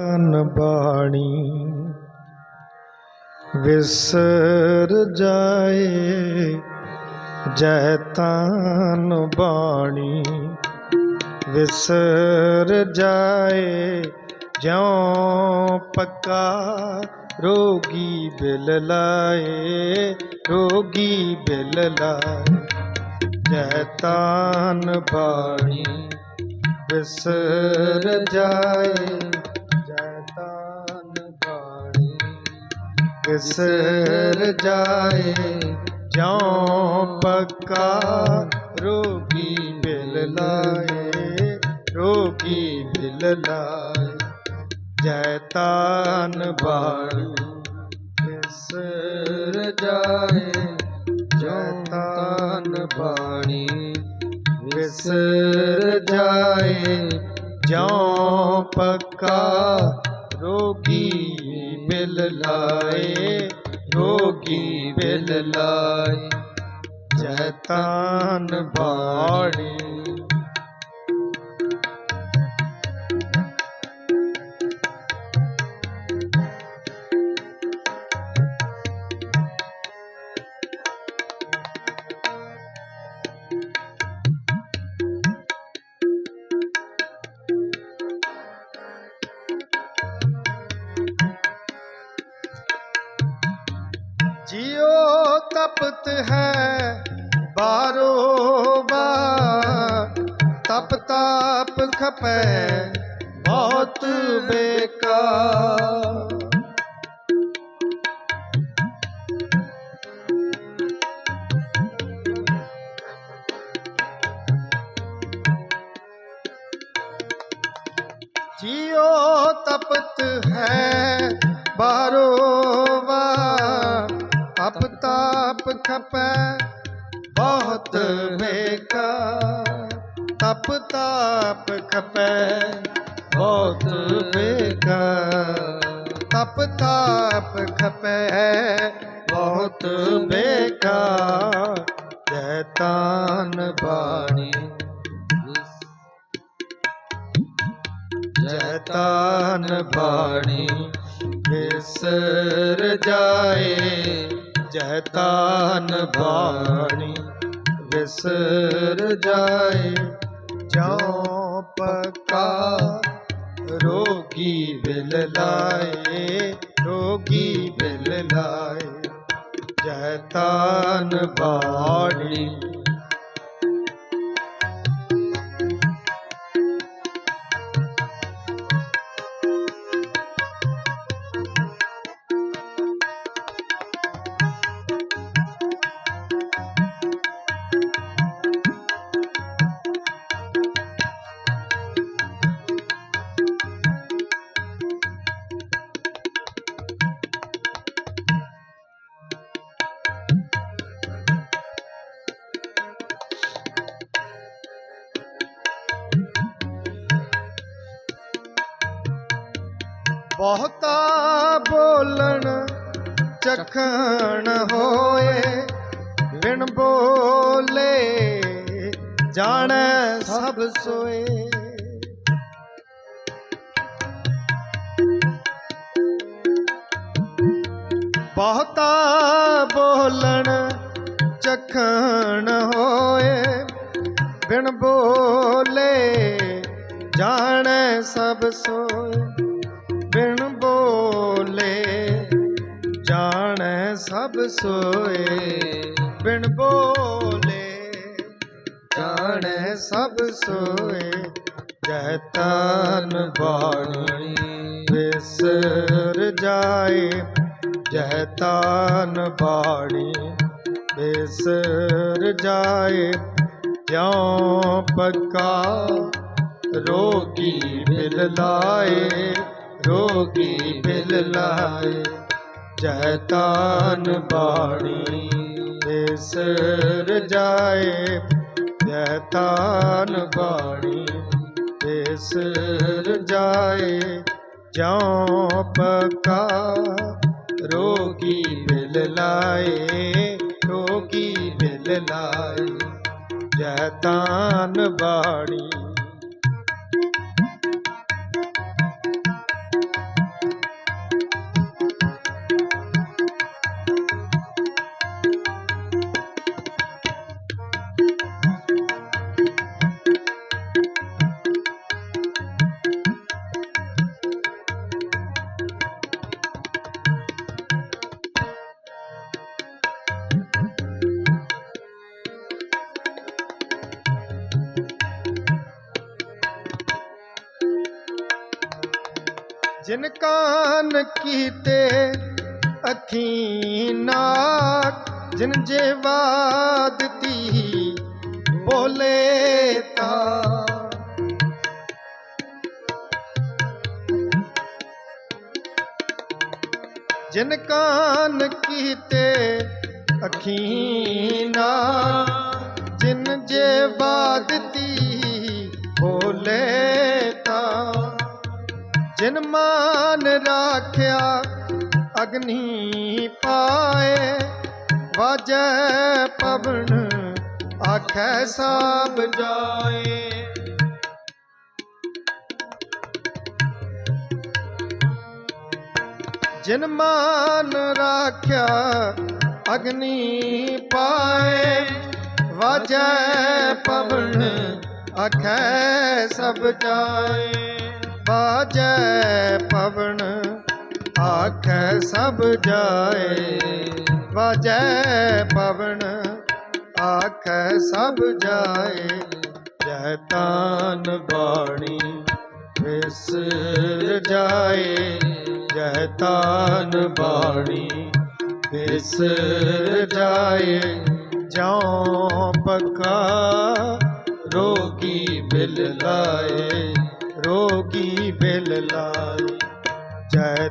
ਤਨ ਬਾਣੀ ਵਿਸਰ ਜਾਏ, ਜੈ ਤਨ ਬਾਣੀ ਵਿਸਰ ਜਾਏ, ਜਿਉ ਪੱਕਾ ਰੋਗੀ ਬਿਲ ਲਾਏ, ਰੋਗੀ ਬਿਲ ਲਾਏ, ਜੈ ਤਨ ਬਾਣੀ ਵਿਸਰ ਜਾਏ ਵਿਸਰ ਜਾਏ, ਜਿਉ ਪੱਕਾ ਰੋਗੀ ਬਿਲ ਲਾਏ, ਰੋਗੀ ਬਿਲ ਲਾਏ। ਜੈ ਤਨ ਬਾਣੀ ਵਿਸਰ ਜਾਏ ਜੈ ਤਨ ਬਾਣੀ ਵਿਸਰ ਜਾਏ, ਜਿਉ ਪੱਕਾ ਲਾਈ। ਮਿਲ ਬਾਣੀ ਤਪਤ ਹੈ ਬਾਰੋ ਬਾਰ। ਤਪ ਤਾਪ ਖਪੈ ਬਹੁਤ ਬੇਕਾਰ। ਜੀਓ ਤਪਤ ਹੈ ਬਾਰੋ ਖਪੈ, ਬਹੁਤ ਬੇਕਾਰ। ਤਪ ਤਾਪ ਖਪੈ, ਬਹੁਤ ਬੇਕਾਰ। ਤਪ ਤਾਪ ਖਪੈ, ਬਹੁਤ ਬੇਕਾਰ। ਜੈਤਾਨ ਬਾਣੀ। ਜੈਤਾਨ ਬਾਣੀ, ਵਿਸਰ ਜਾਏ। ਜੈ ਤਾਨ ਬਾਣੀ ਵਿਸਰ ਜਾਏ ਜੋ ਪਕਾ ਰੋਗੀ ਬਿਲ ਲਾਏ, ਰੋਗੀ ਬਿਲ ਲਾਏ। ਜੈ ਤਾਨ ਬਾਣੀ ਬਹੁਤਾ ਬੋਲਣ ਚਖਣ ਹੋਏ, ਬਿਨ ਬੋਲੇ ਜਾਣੈ ਸਭ ਸੋਏ। ਬਹੁਤਾ ਬੋਲਣ ਚਖਣ ਹੋਏ, ਬਿਨ ਬੋਲੇ ਜਾਣੈ ਸਭ ਸੋਏ। ਬਿਨ ਬੋਲੇ ਜਾਣੈ ਸਭ ਸੋਏ। ਬਿਨ ਬੋਲੇ ਜਾਣੈ ਸਭ ਸੋਏ ਜੈ ਤਨ ਬਾਣੀ ਬਿਸਰ ਜਾਏ। ਜੈ ਤਨ ਬਾਣੀ ਬਿਸਰ ਜਾਏ। ਜਿਉ ਪੱਕਾ ਰੋਗੀ ਮਿਲ ਲਾਏ। ਰੋਗੀ ਬਿਲ ਲਾਏ ਜੈ ਤਾਨ ਬਾਣੀ ਵਿਸਰ ਜਾਏ ਜੈ ਤਾਨ ਬਾਣੀ ਵਿਸਰ ਜਾਏ ਜਿਉ ਪਕਾ ਰੋਗੀ ਬਿਲ ਲਾਏ ਰੋਗੀ ਬਿਲ ਲਾਏ ਜਿਨ ਕਾਨ ਕੀਤੇ ਅੱਖੀ ਨਾਕ ਜਿਨ ਜੇਵਾ ਦਿੱਤੀ ਬੋਲੇ ਤਾ। ਜਿਨ ਕਾਨ ਕੀਤੇ ਅੱਖੀ ਨਾਕ ਜਿਨ ਜੇਵਾ ਦਿੱਤੀ ਬੋਲੇ ਜਿਨ ਮਾਨ ਰਾਖਿਆ, ਅਗਨੀ ਪਾਏ। ਵਾਜੈ ਪਵਨ, ਆਖੈ ਸਭ ਜਾਏ। ਜਿਨ ਮਾਨ ਰਾਖਿਆ, ਅਗਨੀ ਪਾਏ। ਵਾਜੈ ਪਵਨ, ਆਖੈ ਸਭ ਜਾਏ। ਵਾਜੈ ਪਵਨ, ਆਖੈ ਸਭ ਜਾਏ। ਵਾਜੈ ਪਵਨ, ਆਖੈ ਸਭ ਜਾਏ। ਜੈ ਤਾਨ ਬਾਣੀ ਵਿਸਰ ਜਾਏ। ਜੈ ਤਾਨ ਬਾਣੀ ਵਿਸਰ ਜਾਏ। ਜਿਉ ਪਕਾ ਰੋਗੀ ਬਿਲ ਲਾਏ। ਰੋਗੀ ਬਿਲ ਲਾਏ ਜੈ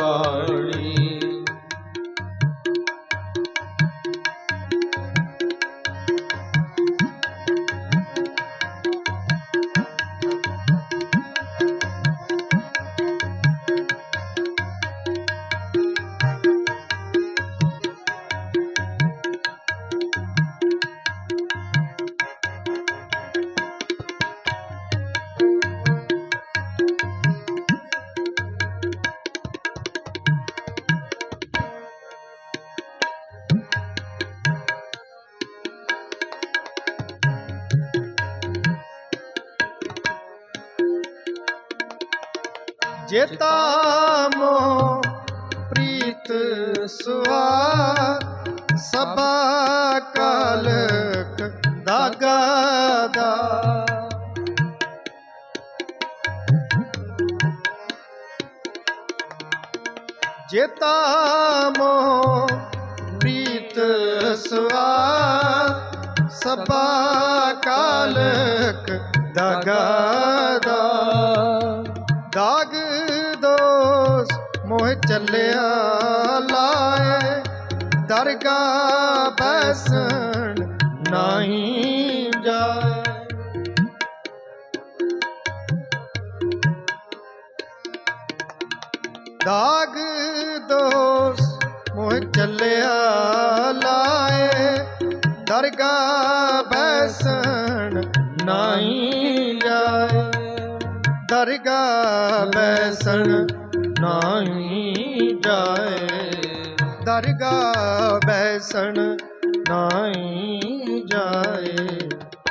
ਬਾਣੀ। ਜੇਤਾ ਮੋ ਪ੍ਰੀਤ ਸੁਆ, ਸਭਾ ਕਾਲਕ ਦਾਗਾ ਦਾ। ਜੇਤਾ ਮੋ ਪ੍ਰੀਤ ਸੁਆ, ਸਭਾ ਕਾਲਕ ਦਾਗਾ ਦਾ। ਚੱਲਿਆ ਲਾਏ ਦਰਗਾ ਬੈਸਣ ਨਹੀਂ ਜਾਏ ਦਾਗ ਦੋਸ ਮੋਹ ਚੱਲਿਆ ਲਾਏ ਦਰਗਾ ਬੈਸਣ ਨਹੀਂ ਜਾਏ ਦਰਗਾ ਬੈਸਣ ਨਹੀਂ ਜਾਏ। ਦਰਗਾਹ ਬੈਸਣ ਨਹੀਂ ਜਾਏ।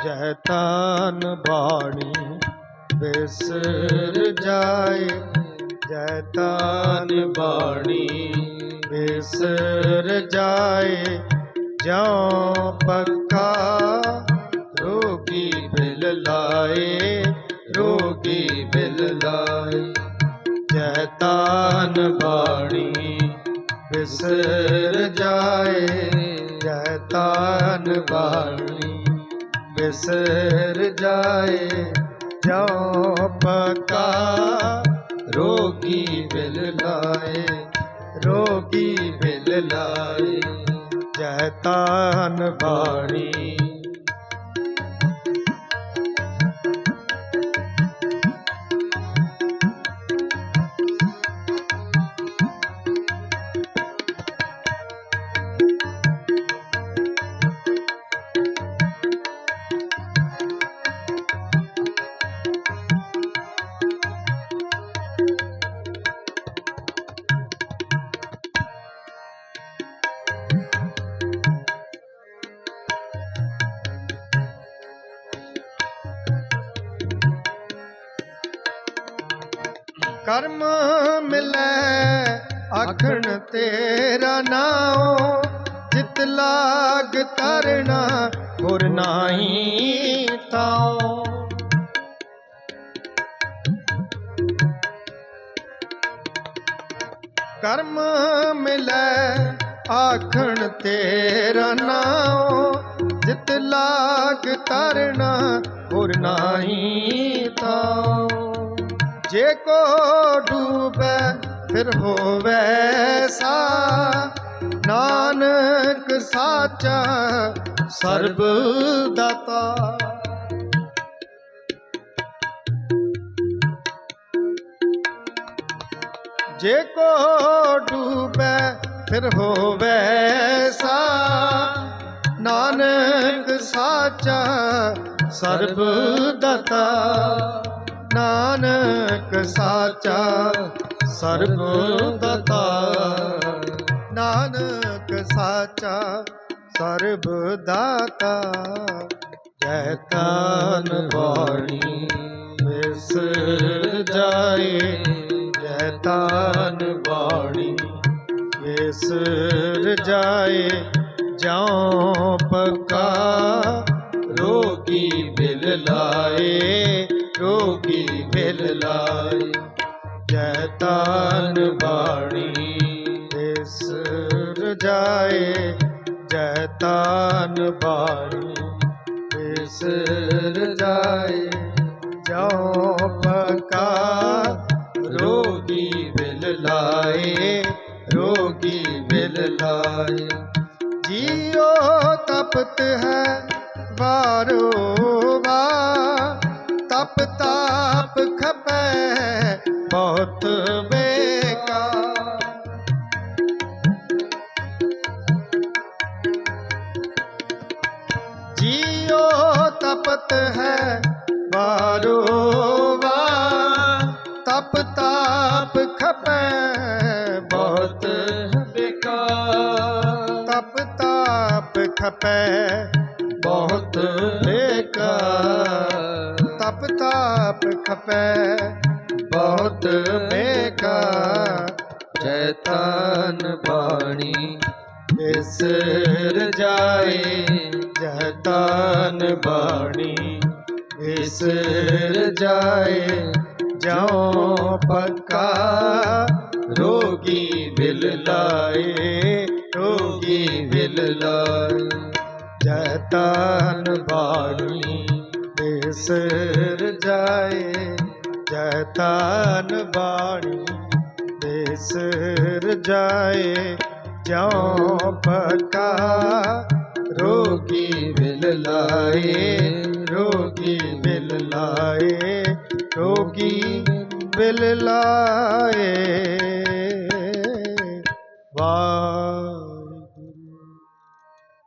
ਜੈ ਤਾਨ ਬਾਣੀ ਬਿਸਰ ਜਾਏ। ਜੈ ਤਾਨ ਬਾਣੀ ਬਿਸਰ ਜਾਏ। ਜਿਉ ਪੱਕਾ ਰੋਗੀ ਬਿਲ ਲਾਏ। ਰੋਗੀ ਬਿਲ ਲਾਏ। ਜੈ ਤਾਨ ਬਾਣੀ ਬਿਸਰ ਜਾਏ ਜੈ ਤਾਨ ਬਾਣੀ ਬਿਸਰ ਜਾਏ, ਜਿਉ ਪੱਕਾ ਰੋਗੀ ਬਿਲ ਲਾਏ, ਰੋਗੀ ਬਿਲ ਲਾਏ, ਜੈ ਤਾਨ ਬਾਣੀ ਕਰਮ ਮਿਲੈ, ਆਖਣ ਤੇਰਾ ਨਾਉ, ਜਿਤ ਲਾਗ ਤਰਨਾ ਗੁਰ ਨਾਹੀ ਤਾਉ ਕਰਮ ਮਿਲੈ, ਆਖਣ ਤੇਰਾ ਨਾਉ, ਜਿਤ ਲਾਗ ਤਰਨਾ ਹੋਰ ਨਾਹੀ ਤਾਉ ਜੇ ਕੋ ਡੂਬੈ, ਫਿਰ ਹੋਵੈ ਸਾ। ਨਾਨਕ ਸਾਚਾ ਸਰਬ ਦਾਤਾ। ਜੇ ਕੋ ਡੂਬੈ, ਫਿਰ ਹੋਵੈ ਸਾ। ਨਾਨਕ ਸਾਚਾ ਸਰਬ ਦਾਤਾ। ਨਾਨਕ ਸਾਚਾ, ਸਰਬ ਦਾਤਾ। ਨਾਨਕ ਸਾਚਾ, ਸਰਬ ਦਾਤਾ। ਜੈ ਤਨ ਬਾਣੀ ਵਿਸਰ ਜਾਏ। ਜੈ ਤਨ ਬਾਣੀ ਵਿਸਰ ਜਾਏ। ਜਾਉ ਪਕਾ ਰੋਗੀ ਬਿਲ ਲਾਏ। ਰੋਗੀ ਬਿਲ ਲਾਏ ਜੈ ਤਨ ਬਾਣੀ। ਵਿਸਰ ਜਾਏ ਜੈ ਤਨ ਬਾਣੀ। ਵਿਸਰ ਜਾਏ ਜਾਉ ਪਕਾ ਰੋਗੀ ਬਿਲ ਲਾਏ, ਰੋਗੀ ਬਿਲ ਲਾਏ। ਜੀਉ ਤਪਤ ਹੈ ਵਾਰੋ ਵਾ ਤਪਤ ਹੈ ਬਾਰੋ ਵਾ। ਤਪ ਤਾਪ ਖਪੈ ਬਹੁਤ ਬੇਕਾਰ। ਤਪ ਤਾਪ ਖਪੈ ਬਹੁਤ ਬੇਕਾਰ। ਤਪ ਤਾਪ ਖਪੈ ਬਹੁਤ ਬੇਕਾਰ। ਜੈ ਬਾਣੀ ਇਸ ਜਾਏ ਜੈ ਤਨ ਬਾਣੀ, ਇਸ ਜਾਏ ਜਾਉ ਪੱਕਾ, ਰੋਗੀ ਬਿਲ ਲਾਏ, ਰੋਗੀ ਬਿਲ ਲਾਏ। ਜੈ ਤਨ ਬਾਣੀ ਵਿਸਰ ਜਾਏ ਜੈ ਤਨ ਬਾਣੀ ਵਿਸਰ ਜਾਏ, ਜਿਉ ਪਕਾ ਰੋਗੀ ਬਿਲ ਲਾਏ ਰੋਗੀ ਬਿਲ ਲਾਏ ਰੋਗੀ ਬਿਲ ਲਾਏ।